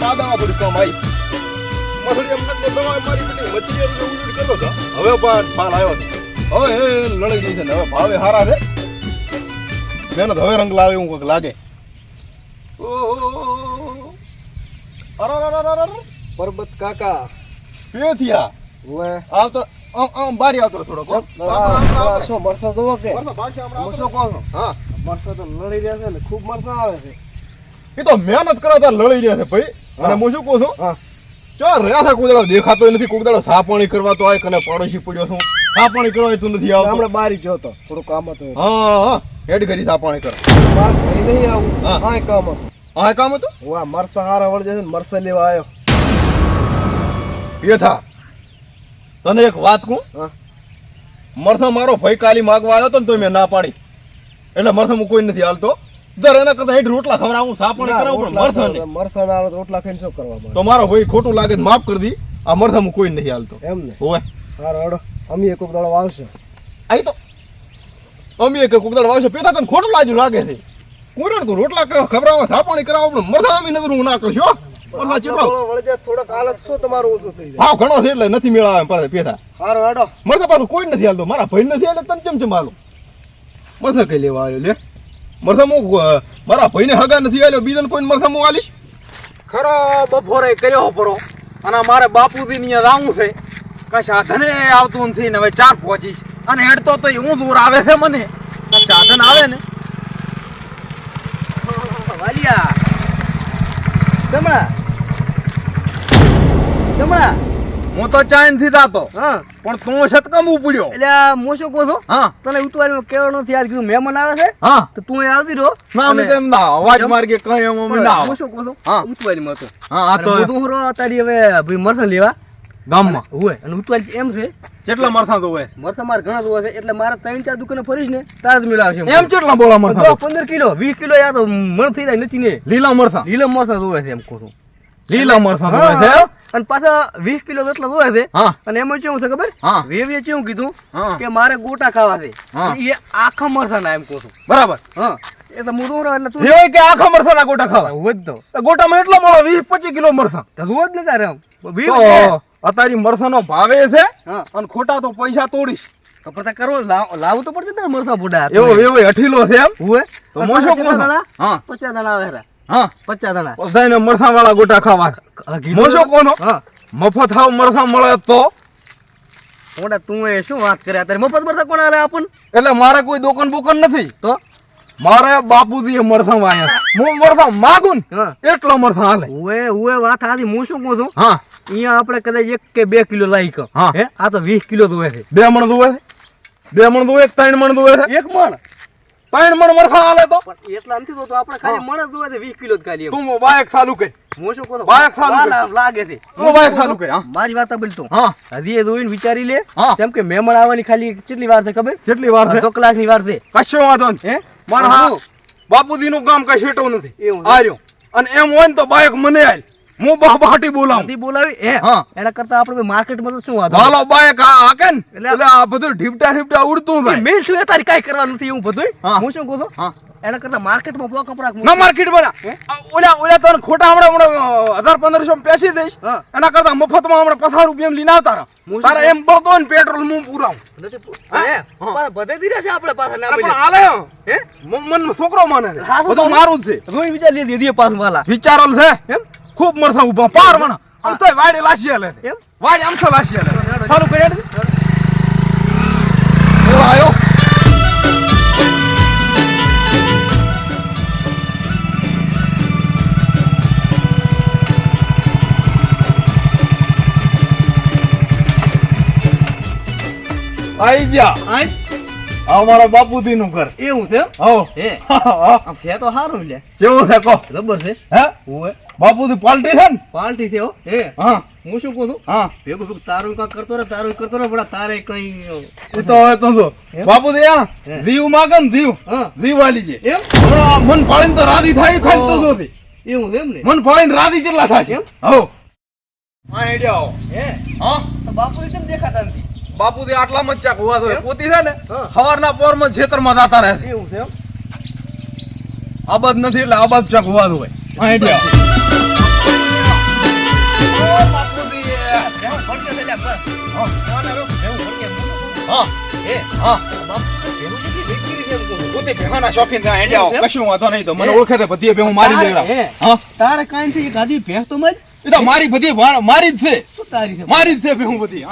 તાર આદામાં કામ આવી. મથડી એમ દવા મારી પેલી મચ્છી એમ ઉલટ કરતો હતો હવે પણ માલ આવ્યો હવે એ લડી ગઈ છે ને હવે ભાવે હારા છે. મહેનત હવે રંગ લાવે એવું કોઈક લાગે. ઓહો. અરે પરબત કાકા. પેથિયા ઓએ આવતો આમ આમ બારી આવતો થોડો શું મરસા દો કે? હું શું કહું હા. મરસા તો લડી રહ્યા છે ને ખૂબ મરસા આવે છે. એ તો મહેનત કરે તાર લડી રહ્યા છે ભાઈ. અને હું. શું કહું છું? હા. ચાલ રહ્યા છે કોઈ દાડો દેખાતો નથી કોદાળો દાડો સા પાણી કરવા તો આય કને પાડોશી પડ્યો છું. સા પાણી કરવા તું નથી આવતો. આપણે બારી જોતો થોડું કામ હતું હા હા હેડ કરી સા પાણી કર. બાર ઘરે નહીં આવું હા. હા કામ હતું. હા કામ હતું? વાહ મરસા હારા વળી જશે ને મરસા લેવા આવ્યો એ થા. તને એક વાત કહું? હા. મરથા મારો ભાઈ કાલી માગવા આવ્યો તો ને તો મેં ના પાડી. એટલે મરથા હું કોઈ નથી હાલતો. દર એના કરતા હેઠ રોટલા ખવડાવું સા કરાવું પણ મરથા નહીં. મરસા ના આવે રોટલા ખાઈને શું કરવા તો મારો ભાઈ ખોટું લાગે માફ કરી દી. આ મરથા કોઈ નથી હાલતો. એમ ને? હોય હારો હડો. અમે કોક દાડો આવશે આઈ તો અમે એક કુકદાડ વાવશે. પેતા તને ખોટું લાજુ લાગે છે. કોરણ કો રોટલા ખવડાવવા સા પાણી કરાવો પણ મરથા અમે હું ના કરશો ચેટલો? થોડોક હાલત શું તમારું ઓછું થઈ જાય? ઘણો છે એટલે નથી મેળાવે પાછા પેથા હારો હડો. પાછું કોઈ નથી હાલતો. મારા ભાઈ નથી હાલે તને ચમ ચમ હાલો? મરથા કઈ લેવા આવ્યો લે મરથા હું મારા ભાઈને હગા નથી આલ્યો, બીજાને કોઈને મરથા હું આલીશ? ખરો બપોરે કર્યો પરો. અને મારે બાપુજી ની આવું છે. કઈ સાધને આવતું નથી ને હવે ચાર પહોંચીશ. અને હેડતો તો હું દૂર આવે છે મને. સાધન આવે ને? વાલિયા. જમણા. જમણા. હું તો ચાઈનથી જાતો. પણ તું શતકમ ઉપડ્યો એટલે હું શું કહું છું? હા. તને ઉતવાળીમાં કેવો નથી આજ કીધું મહેમાન આવે છે? હા. તો તું અહીં આવતી રહો ના અમે તેમ ના અવાજ માર્ગે કઈ એમ અમે ના હું શું કહું છું? હા. ઉતવાળીમાં હતો. હા આ તો તો રો તારી હવે ભાઈ મરસા લેવા. ગામમાં. હોય. અને ઉતવાડી એમ છે. કેટલા મરસા તો હોય? મરસા માર ઘણા જોવા છે એટલે મારે ત્રણ ચાર દુકાને ફરીશ ને તાર જ મિલાવશે એમ. કેટલા બોલા મરસા તો પંદર કિલો વીસ કિલો યા તો મણ થઈ જાય નથી ને. લીલા મરસા લીલા મરસા જોવે છે એમ કહું છું. લીલા મરસા તો હોય છે. અને પાછા વીસ કિલો જેટલા જોવે છે. અને એમાં કેવું છે ખબર? વેવીએ કેવું કીધું? કે મારે ગોટા ખાવા છે. એ આખા મરસા ના એમ કહું છું. બરાબર. હા. એ તો હું એટલે તું એ કે આખા મરસાના ગોટા ખાવા. તો. તો ગોટામાં એટલો મળો વીસ પચીસ કિલો મરસા તો જ ને તારે આમ તો અત્યારે મરસાનો ભાવે છે હા. અને ખોટા તો પૈસા તોડીશ. તો કરો લાવ- લાવવું તો પડશે ને મરસા ફૂટા એવો એવો અઠીલો છે એમ. હોય તો મોસો કોણ હા. ચા દાણા આવે હા. પચાસ દાણા બધાને મરસા વાળા ગોટા ખાવા. મોશો કોનો? મફત હાવ મરસા મળે તો? મોટા તું એ શું વાત કરે? અત્યારે મફત મરસા કોણ આલે આપણ? એટલે મારે કોઈ દુકાન બુકાન નથી. તો? મારે બાપુજી મરસા વાયા હું મરસા માગું એટલો મરસા હાલે. વાત આથી હું શું કહું છું? હા. અહીંયા આપણે કદાચ એક કે બે કિલો લાવી કર હા. હે? આ તો વીસ કિલો દોવે છે. બે મણ દુવે છે? બે મણ દુવે ત્રણ મણ દુવે છે? એક મણ? ત્રણ મણ મરખા આલે તો? એટલા નથી તો આપણે ખાલી મણ જ દોવે છે 20 કિલો જ ખાલી. તું બાયક ચાલુ કર. હું શું કહું બાયક વાર લાગે છે. તું બાયક ચાલુ કર હા. મારી વાત બોલ તું. હા. હજી એ જોઈને વિચારી લે. કેમ કે મેમણ આવવાની ખાલી કેટલી વાર છે ખબર? કેટલી વાર છે? કલાક કલાકની વાર છે. કશો વાંધો નહીં. હે? મારા બાપુજી નું કામ કઈ શેટો નથી. એવું આ રહ્યો અને એમ હોય ને તો બાયક મને આલ. હું બહાટી બોલાવું. નથી બોલાવી? એ હા. એના કરતા આપણે માર્કેટમાં તો શું વાત હાલો બાઈક કા હાકે ને? એટલે- આ બધું ઢીપટા ઢીપટા ઉડતું ભાઈ મેં શું તારી કાઈ કરવાનું નથી હું બધું હું. શું કહું છું? હા. એના કરતા માર્કેટમાં પોક કપડા ના માર્કેટ બના ઓલા ઓલા તને ખોટા હમણાં હમણાં હજાર પંદરસો માં પેસી દઈશ. એના કરતા મફતમાં હમણાં પચાસ રૂપિયા લઈને આવતા તારા. એમ બળતો ને પેટ્રોલ હું પુરાવું. હા? હે? બધે ધીરે છે આપણે પાસે ના પણ હાલે હે. મન છોકરો માને હા, બધું મારું જ છે. રોઈ વિચાર લીધી પાછું વાલા. વિચારો છે. એમ? ખૂબ મરસા ઊભા પાર મણ આમ તો વાડી લાસી આલે વાડી આમ તો લાસી આલે. ચાલુ કરી. આયો. આઈ જા આય આ મારા બાપુજી નું ઘર. એવું છે હો? હે છે તો સારું લે કેવું છે કો રબર છે. હે? બાપુજી પાલટી છે ને? પાલટી છે હો? હે? હા. હું શું કહું છું? હા. ભેગું ભેગું તારું કાંઈ કરતો રહે તારું કરતો રહે પણ તારે કઈ એ તો હવે તો જો? બાપુજી આ દીવ માગે ને દીવ. હા. દીવ વાલી છે. એમ? મન પાળીને તો રાધી થાય ખાલી તો જો એવું એમ ને? મન પાળીને રાધી કેટલા થાય છે? એમ? હો હા આવો. હે? હા? તો બાપુજી કેમ દેખાતા નથી? બાપુજી આટલામાં જ ચાક હોવા જોઈએ પોતી છે ને. સવારના પોરમાં ખેતરમાં જાતા રહે. એવું છે આબાદ નથી એટલે આબાદ ચાક હોવા જોઈએ મારી તારે, દેવડા. હે? હા. તારે કાંઈ નથી, એક આધી ભેંસ તો મજ. મારી બધી મારી જ છે. તારી મારી જ છે હું બધી.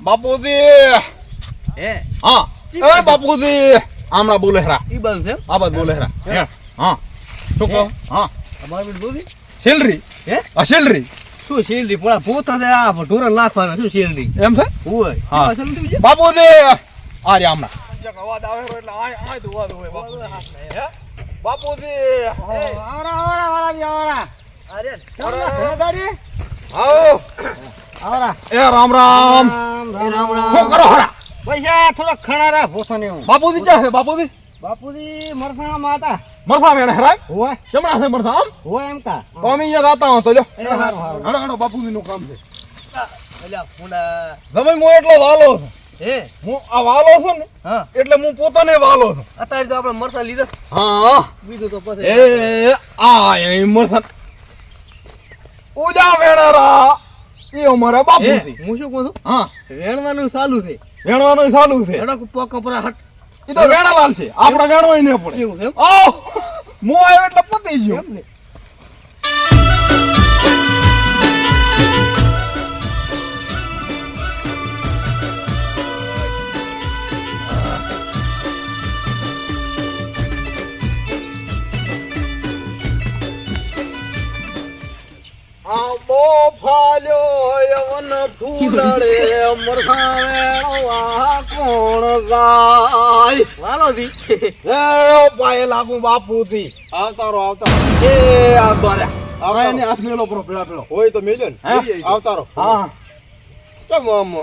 બાપુજી! હે, હા એ બાપુજી! બોલે હરા ઈ બંધ છે? આ બાદ બોલેહરા. હે હા. શું કહો? હા. અમાર પેલું જોધી? સેલરી હે? આ સેલરી શું સેલરી પોળા પોતા દે આ ઢોરણ નાખવાના, શું શેરડી? એમ છે? હોય. હા. બાપુજી! આ રે આમળા અવાજ આવે એટલે આ આ દુવા દુવે બાપુજી. હે. બાપુજી! અરે, આવો. એ રામ રામ. રામ રામ. શું કરો હરા પૈસા થોડા ખણા રાખ, ભોસાને એવું. બાપુજી ચા છે? બાપુજી? બાપુજી મરસામાં હતા. મરસા મેણે હરાય? હોય. જમણા છે મરસા આમ? હોય એમ કા. તો અમે અહીંયા જાતા હો તો લ્યો. એ હારું, હારું. હડો હડો બાપુજી નું કામ છે. અલ્યા ફૂંડા તમે હું એટલો વાલો છું. હે? હું આ વાલો છું ને હા. એટલે હું પોતાને વાલો છું. અત્યારે તો આપણે મરસા લીધા. હા. બીજું તો પછી. એ આ મરસા ઉજા વેણારા. એ અમારા બાપુ હું શું કહું છું? હા. વેણવાનું ચાલુ છે. વેણવાનું ચાલુ છે. એડો પગ કપરા હટ. એ તો વેણાલાલ છે. આપણા વેણવાય ને પડે. એવું છે ઓ મો આવ્યો એટલે પતી ગયો. એમ ને યવન ફૂલડે મરઘા કોણ ગાય વાલો દી એ પાય લાગુ બાપુથી. આવતારો આવતારો. એ આ દોર્યા આવતારો. એને હાથ મેલો પેલો પેલા પેલો. હોય તો મેલ્યો ને. આવતારો. હા કેમ આમ.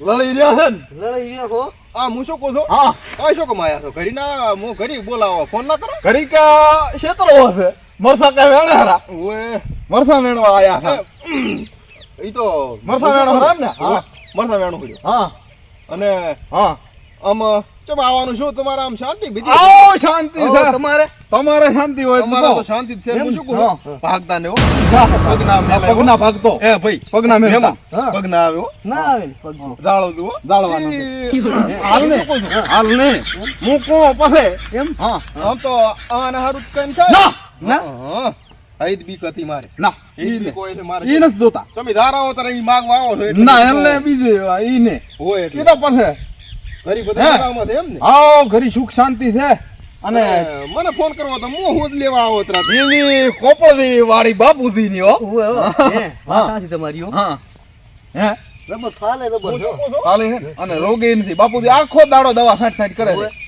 લડી રહ્યા છે ને. લડાઈ રહ્યા છો આ હું શું કહું છું? હા. આ શું કમાયા છો? ઘરી ના હું ઘરી બોલાવો. ફોન ના કરો. ઘરી કે ક્ષેત્ર હશે? મરસા કઈ વેણે હારા? ઓએ મરસા વેણવા આયા હતા. ઈ તો મરસા વેણો ખરા એમ ને? હા. મરસા વેણો પડ્યો હા. અને હા. આમ ચમ આવવાનું શું? તમારે આમ શાંતિ બીજી આવો શાંતિ છે તમારે? તમારે શાંતિ હોય તમારે તો શાંતિ છે? હું શું કહું? ભાગતા ને. પગના પગના ભાગતો. એ ભાઈ પગના મેલતા પગના આવે હો. ના આવે જાળો દો જાળવાનું હાલ ને. કહું? હાલ ને. હું કો પછી. એમ? હા. આમ તો આને હારું કઈ ના ના. આઈદ બી કતી મારે. ના ઈ કોઈ મારે ઈ નથી જોતા. તમે ધારાઓ તારે ઈ માંગવા આવો છો ના એમને બીજે ઈ ને. હોય એટલે. તો પાસે ઘરી બધા ધારાઓમાં એમ ને? આવો ઘરી સુખ શાંતિ છે. અને મને ફોન કરવો તો હું હોદ લેવા આવો તરા દીની કોપડી વાળી બાપુજી ની હો. હે, તમારી હો. હા. હે? રબર ફાલે. હું? હાલે હે? અને રોગે નથી. બાપુજી આખો દાડો દવા છાંટ છાંટ કરે છે.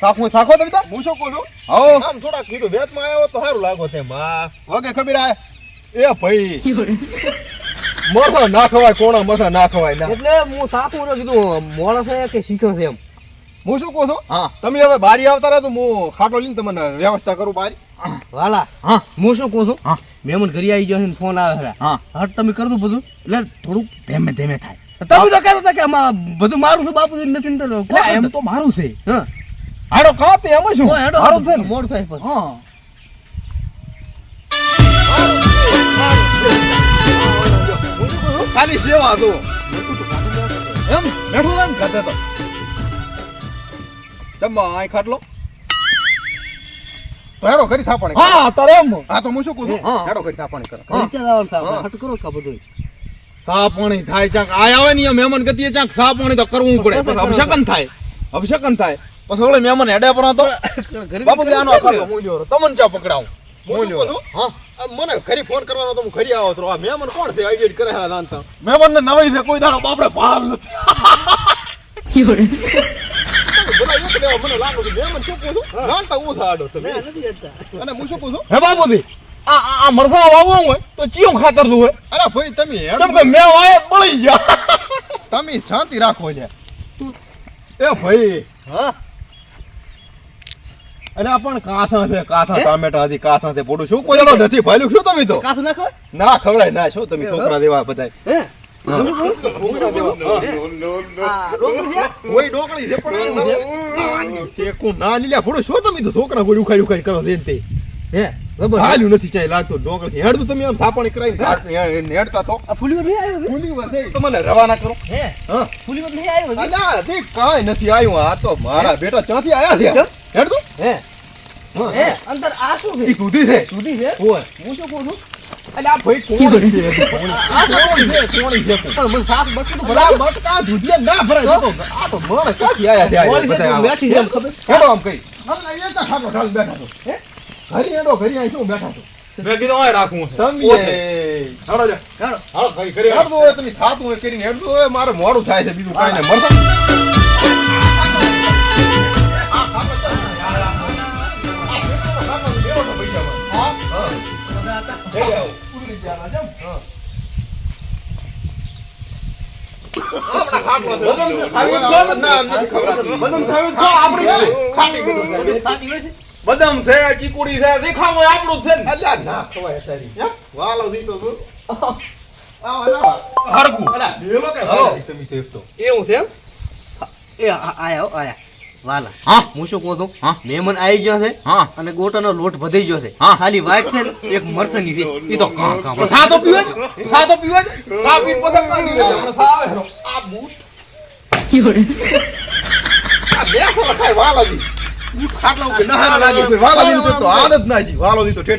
થાકો થાકો તમે તા? હું શું કહું છું? આવો આમ થોડાક કીધું વેતમાં આવ્યો તો સારું લાગો તેમ. હા વગર ખબર આ એ ભાઈ મથા ના ખવાય કોણા મથા ના ખવાય ના. એટલે હું સાચું કીધું મોણસ કે શીખે છે એમ. હું શું કહું છું? હા. તમે હવે બારી આવતા રહે તો હું ખાટો લઈને તમને વ્યવસ્થા કરું બારી. વાલા હા. હું શું કહું છું? હા. મહેમાન ઘરે આવી ગયો છે ફોન આવે છે. હા. હટ તમે કરી દો બધું. એટલે થોડુંક ધીમે ધીમે થાય. તમે તો કહેતા હતા કે આમાં બધું મારું છે બાપુજી નથી ને એમ તો મારું છે. હા. હાડો કાતે એમ શું? હેડો, મારું છે ને? થાય પછી. હા. ખાલી સેવા દો એમ? બેઠો એમ? ખાતે તો. જમવા આય ખાટલો. તો હેડો ઘરી થાપણી હા તારે એમ? હા તો હું શું કહું છું? હા. હેડો કરી થાપણી કરો. નીચે જવાનું છે હટ કરો કા બધું સાપણી થાય ચાક આય આવે ને મહેમાન ગતિએ ચાક સાપણી તો કરવું પડે. અભિષેકન થાય. અભિષેકન થાય. પછી ઓલે મહેમાન હેડે પણ તો બાપુ આનો આખો મૂલ્યો તમને ચા પકડાવું? મૂલ્યો હા. મને ઘરી ફોન કરવાનો તો હું ઘરી આવો તો. આ મહેમાન કોણ છે? આઈડિયટ કરે હા જાણતા મહેમાન ને નવાઈ છે કોઈ દાડો બાપડે ભાવ નથી. એક મને લાગો કે મહેમાન શું કહું જાણતા હું. થાડો તમે. અને હું શું કહું હે બાપુજી આ આ- આ મરસા વાવવું હોય તો ચિયો ખાતર દઉં હોય અરે ભાઈ તમે હેડો. કેમ કે મેં વાય બળી ગયા. તમે શાંતિ રાખો છે એ ભાઈ હા? અને પણ કાથા છે કાથા? ટામેટા હતી કાથા છે પોડું શું કોઈ નથી? ભાઈલું શું તમે તો? કાસું નાખો? ના ખવડાય ના શું તમે છોકરા દેવા બધા હે? છોકરા ના- ના કોઈ ઉખાડી ઉખાડી કરો હે. હાલ્યું નથી ચાઈ લાગતો ડોંગરથી હેડતું તમે આમ થાપણી કરાવીને. હેડતા તો. આ નહીં આવ્યો ફૂલી વાત તો મને રવાના કરો. હે? હા? ફૂલીવર નહીં આવ્યો છે? અલ્યા તે નથી આવ્યું. આ તો મારા બેટા ક્યાંથી આયા છે? હેડતું હે? હે. અંદર આ શું છે? કૂદી છે. સુધી છે? ઓય હું શું કહું છું? અલ્યા ભાઈ કોણ છે? આ કોણ છે? કોણ છે. પણ મને સાફ બટકું ભલા. બટકા દૂધિયા ના ભરાય. તો આ તો મને ક્યાંથી આયા છે? બધા બેઠી એમ ખબર? હેડો આમ કઈ. હમણાં અહીંયા તો ખાટો ઢાળ બેઠા છો. હે? ઘરી હેડો ઘરી અહીં શું બેઠા છો. મેં કીધું અહીં રાખવું છે. તમે. હેડો જા ચાલો હાલો. કરી કરી હેડતો હોય તમે થાતું હોય કરીને હેડતો હોય મારે મોડું થાય છે બીજું કાંઈ નહીં. મરતા ખાટી હોય છે? બદામ છે ચીકુડી છે દેખાવ આપણું છે અલ્યા ના ખવાય તારી વાલો દીતો તું આવો ના હરગું અલ્યા બેલો કે હલો. ભાઈ તમે તો એક તો. એવું છે એમ? એ આ- આયા હો, આયા. વાલા. હા. હું શું કહું છું? હા. મહેમાન આવી ગયો છે અને ગોટાનો લોટ વધી ગયો છે. હા. ખાલી વાત છે એક મરસની છે. એ તો પીવે બેસો ખાટલા ઉપર કોઈ ના જી વાલો દી તો છે.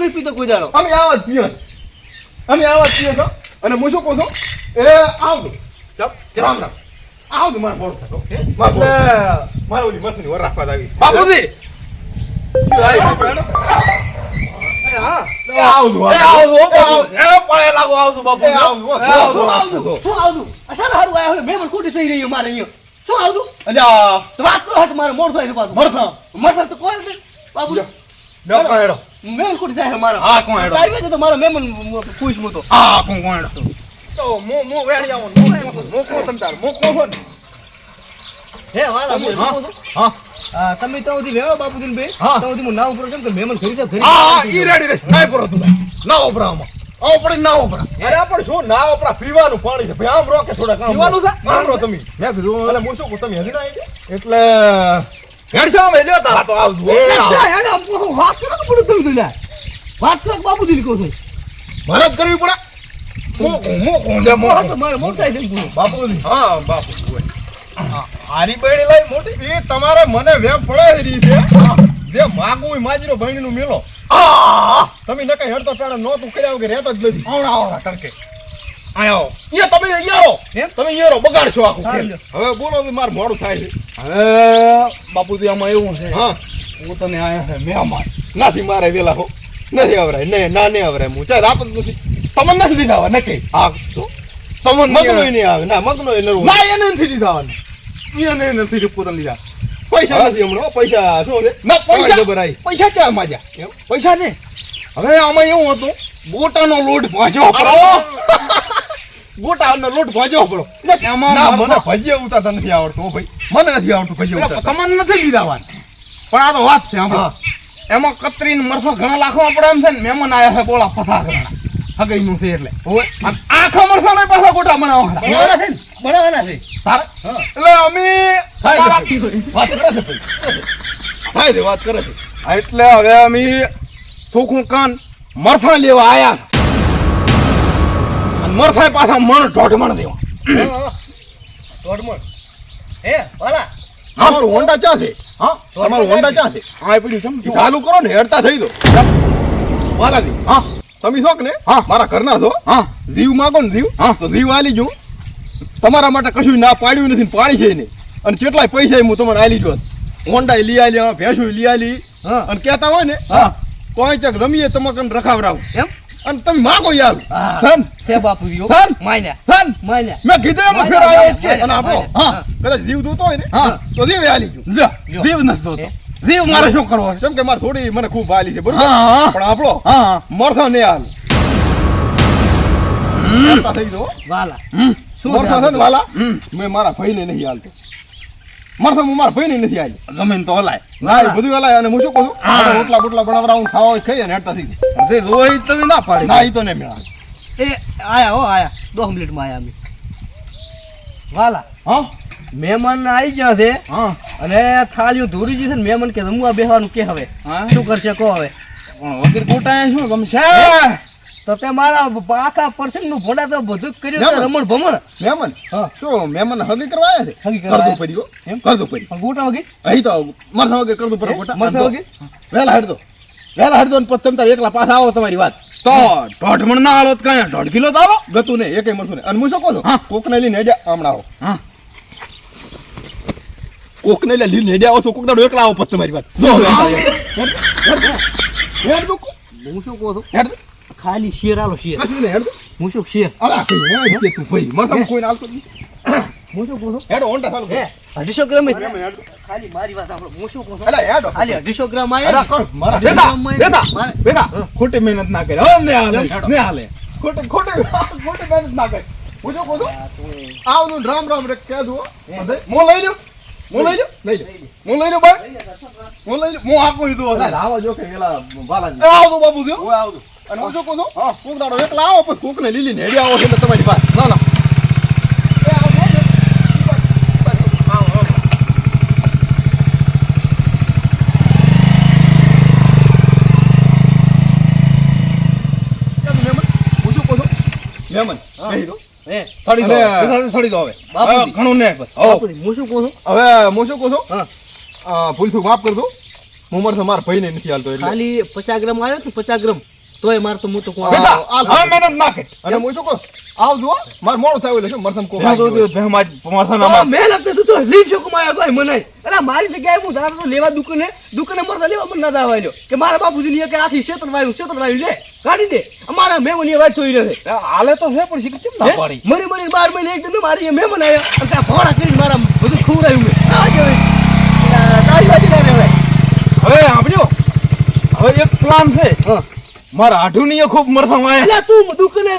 ને પીતો કોઈ અમે આવા જ પીએ આવા જ છો. અને હું કહું છું? એ આવજો રામ રામ આવજો મારે મોડું થતો. મારે ઓલી મરસની વર રાખવા આવી. બાપુજી! મારે અહીંયા. શું આવતું અલ્યા તો વાત કરો હટ મારે મોડ થાય છે પાછું. હા, કોણ આવ્યો છે તો મારા મહેમાન પૂછ હું કોણ કોણ તો મો મો વેડી આવો મો મો મો તમ તાર? મો કો હે વાલા હા. તમે તો સુધી વેવા બાપુજી બે? તો સુધી હું ઉપર કેમ કે મહેમાન ઘરી હા ઈ રેડી રેસ નાય કરો તું ના ઓપરા આમાં. આવો પડી ના ઓપરા અરે પણ શું? ના વપરા પીવાનું પાણી છે. ભાઈ આમ રો કે થોડા કામ પીવાનું છે? આમ રો તમે. મેં કીધું એટલે હું શું તમે હજી ના એટલે હેડ શા મે લ્યો હા તો આવજો એ આમ વાત કરો પડે તમે તો વાત કરો બાપુજી કહું છું. મહેનત કરવી પડે? મો કો મો કો લે મો મોઢા મારે મોટાઈ છે બાપુજી હા બાપુ. હારી બહેણી લઈ મોટી એ તમારે મને વેમ પડે રહી છે જે માગું હોય માજીનો બહેણીનું મેલો આ તમે ન કઈ હેડતા ટાણે નહોતું કર્યા વગર રહેતા જ નથી આવડા આવડા તડકે આયો એ તમે યારો એમ? તમે યારો બગાડશો આખું. હવે બોલો તો મારે મોડું થાય છે હવે બાપુજી આમાં એવું છે હા હું તને આયા છે મહેમાન નથી મારે વેલા હો નથી આવરાય નહીં ના ને આવરાય હું ચાલ રાત જ નથી તમને નથી દીધા હવે નક્કી હા તમને મગનો નહીં આવે ના મગનો એ નરવું ના એને નથી દીધા હવે એને નથી પોતાને લીધા પૈસા નથી હમણાં પૈસા શું છે ના પૈસા આવી પૈસા ચા માજા પૈસા ને હવે આમાં એવું હતું ગોટાનો લોટ ભાંજવો પડો ગોટાનો લોટ ભાંજવો પડો ના મને ભજીએ ઉતારતા નથી આવડતું ભાઈ મને નથી આવડતું ભજીએ ઉતારતા તમને નથી લીધા વાત પણ આ તો વાત છે હા. એમાં કતરીને મરસા ઘણા લાખો પડે એમ છે ને મહેમાન આયા છે બોલા ફસા ઘણા હગઈનું છે એટલે. આખા મરસા ને પાછા ગોટા બનાવવાના. બનાવવાના છે બનાવવાના છે. એટલે અમે. વાત કરે છે ભાઈ. છે વાત કરે છે. એટલે હવે અમે સુખું કાન મરસા લેવા આયા અને મરસા પાછા મણ ઢોઢ મણ દેવા. હા, મણ. હે. વાલા. તમારું હોન્ડા ચા છે? હા. તમારું હોન્ડા ચા છે? હા પડ્યું છે ચાલુ કરો ને હેડતા થઈ દો. વાલાજી. હા. તમે છો કે ને? હા. મારા ઘરના છો. હા. દીવ માગો ને દીવ. હા. તો દીવ આલી જો. તમારા માટે કશું ના પાડ્યું નથી પાણી છે નહીં અને કેટલાય પૈસા હું તમને આલી જો હોન્ડા લઈ આલી ભેંસું લઈ આલી. અને કહેતા હોય ને હા. કોઈ ચક રમીએ તમાકન રખાવરાવ એમ? અને તમે માગો યાર. હા. સન છે બાપુજી હો. સન માન્યા. સન માન્યા. મેં કીધું એમ ફેર આવ્યો કે. અને આપણો હા. કદાચ દીવ દોતો હોય ને હા. તો દીવ આલી જો જા લ્યો. નથી દોતો? દેવ મારે શું કરવો કેમ કે મારે થોડી મને ખૂબ આલી છે બરોબર. પણ આપણો હા મરસા ને હાલ. વાલા. મરસા છે ને વાલા? મેં મારા ભાઈને નહીં હાલતો. મારે હું મારા ભાઈને નથી આવી જમીન તો હલાય. ના બધું હલાય અને હું શું કહું રોટલા બોટલા બનાવરા હું ખાવા ખાઈ અને હેડતા શીખી તે જોઈ તમે ના પાડી. ના એ તો નહીં મેળા એ આયા હો આયા. દો મિનિટમાં આયા અમે. વાલા. હા? મહેમાન આવી ગયા છે. અને થાળીઓ ધોરી જશે ને મહેમાન કે રમવા બેહવાનું કે હવે? શું કરશે કહો હવે? વગર ગોટાએ શું ગમશે? તો તે મારા આખા પ્રસંગનું ભોડા તો બધું કર્યું છે રમણ ભમણ. મહેમાન? શું મહેમાન હગી કરવા આવ્યા છે? હગી કરદો. પડી એમ? કરદો પડી ગોટા વગી? અહીં તો મરસા વગર કરદો પડે ગોટા. મરસા વગી? વેલા હડદો વેલા હડદો ને પછી તમે તારે એકલા પાછા આવો તમારી વાત. તો ઢોઢમણ ના હાલો કાંઈ? દોઢ કિલો તો આવો. ગતું ને એકે મળતું ને અને હું શું કહું છું? કોકને લઈને હમણાં આવો. હા. કોકને લે લઈને હેડ્યા આવો કોક દાડો એકલા આવો પછી તમારી વાત જો હેડ. હેડ, હેડ. હેડ. તો હું શું કહું છું? હેડ. ખાલી શેર આલો શેર. નહીં, હેડ. હું શું શેર? અલા, કઈ કે તું ભાઈ? મને જ નહીં. હું શું કહું છું? હેડો, હોન્ડા ચાલુ હે અઢીસો ગ્રામ જ? મહેમાન હેડ. તો. ખાલી મારી વાત સાંભળો. હું શું કહું અલા, હેડો. ખાલી અઢીસો ગ્રામ આયા મારા બેટા, બેટા. બેટા ખોટી મહેનત ના કરે. હવે ને હાલે ને હાલે. ખોટી ખોટી ખોટી મહેનત ના કરે. હું શું કહું છું? આવનું રામ રામ રે કહે દો હું? લઈ લ્યો. હું લઈ લ્યો હું લઈ લ્યો ભાઈ? હું લઈ લ્યો હું આખું લીધું હશે આવો જો કે પેલા બાલાજી. આવજો બાપુ જો. ઓય આવજો. અને હું કહું છું? કોક દાડો એકલા આવો પછી લીલી ને હેડી આવો છે એટલે તમારી પાસે. ના ના. એ આવજો ને. આવો, આવો. કેમ મહેમાન? હું શું કહું છું? મહેમાન, કહી દો. થોડી દો દો હવે. ઘણું ને હું શું કહું હવે હું શું કહું છું? માફ કરજો હું મારે મારા ભાઈને નથી હાલતો ખાલી પચાસ ગ્રામ આવ્યો તો પચાસ ગ્રામ. તોય માર તો હું તો કોણ બેટા, હવે મહેનત ના કરે અને હું શું કહું? આવ જો મારે મોડું થાય એટલે શું કો હા ભેં આવી દો ગયો. દો, ભેં માં જ તો ના. મહેનત નથી તો લઈ શકું મારે કોઈ મને? અરે મારી જગ્યાએ હું ધારો તો લેવા દુકાને દુકાને મળતા લેવા મને ના દાવા લ્યો કે મારા બાપુજી ની કે આથી શેતર વાયું શેતર વાયું લે કાઢી દે. અમારા મેમનની વાત થઈ રહે હાલે તો છે પણ શીખ ચમ ના પાડી? મરી મરી બાર મહિને એક દિન મારી અહીંયા મહેમાન આવ્યા. અને ત્યાં ભોળા કરી મારા બધું ખવડાવ્યું મે. આ જો તારી બાજુ ના હવે હવે સાંભળ્યો હવે એક પ્લાન છે. હા. મારા આઠુનીએ ખૂબ મરસમ આયા તું દુઃખ ને